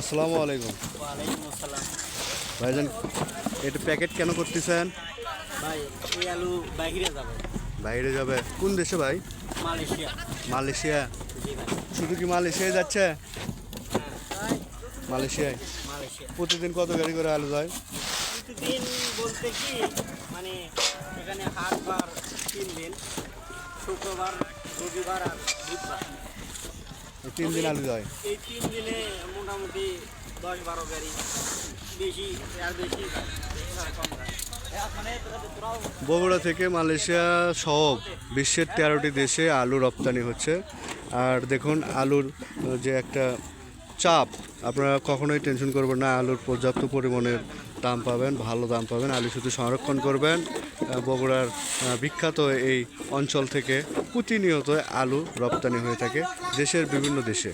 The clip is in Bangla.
আসসালামু আলাইকুম। ভাইজান এটা প্যাকেট কেন করতেছেন? ভাই এই আলু বাইরে যাবে। বাইরে যাবে। কোন দেশে ভাই? মালয়েশিয়া। মালয়েশিয়া। শুধু কি মালয়েশিয়ায় যাচ্ছে? হ্যাঁ। মালয়েশিয়ায়। প্রতিদিন কত গাড়ি করে আলু যায়? প্রতিদিন বলতে কি মানে এখানে হাট বার তিন দিন শুক্রবার রবিবার আর বুধবার। এই তিন দিন আলু যায় এই তিন দিনে মোটামুটি দশ বারো গাড়ি বেশি আর বেশি বগুড়া থেকে মালয়েশিয়া সহ বিশ্বের তেরোটি দেশে আলু রপ্তানি হচ্ছে। আর দেখুন আলুর যে একটা চাপ আপনারা কখনোই টেনশন করবেন না আলুর পর্যাপ্ত পরিমাণের দাম পাবেন ভালো দাম পাবেন আলু শুধু সংরক্ষণ করবেন। বগুড়ার বিখ্যাত এই অঞ্চল থেকে প্রতিনিয়ত আলু রপ্তানি হয়ে থাকে দেশের বিভিন্ন দেশে।